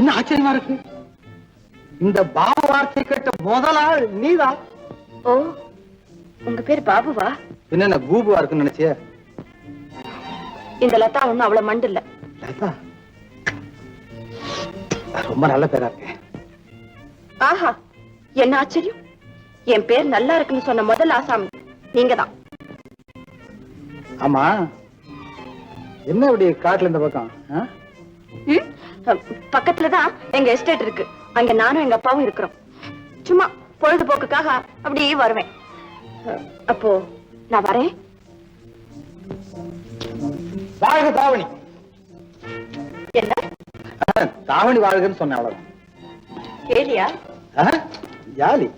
என்ன ஆச்சரியமா இருக்கு? இந்த பாபு வார்த்தை கேட்ட முதல் ஆள் நீதான் ஓ உங்க பேர் பாபுவா? என்ன கூபுவா இருக்குன்னு நினைச்சிய? இந்த லதா ஒண்ணும் அவ்வளவு மண்டு இல்ல லதா? ரொம்ப நல்ல பேரா இருக்கு. ஆஹா என்ன ஆச்சரியம்? என் பேர் நல்லா இருக்குன்னு சொன்ன முதல் ஆசாமி நீங்க தான் ஆமா. என்ன இப்படி காட்டுல இந்த பக்கம்? பக்கத்துலதான் எங்க எஸ்டேட் இருக்கு. அங்க நானும் எங்க அப்பாவும் இருக்கிறோம். சும்மா பொழுதுபோக்குக்காக அப்படியே வருவேன். அப்போ நான் வரேன். வாழ்க தாவணி. என்ன? தாவணி வாழ்கன்னு சொன்ன அவ்வளவுதான். கேலியா? ஜாலி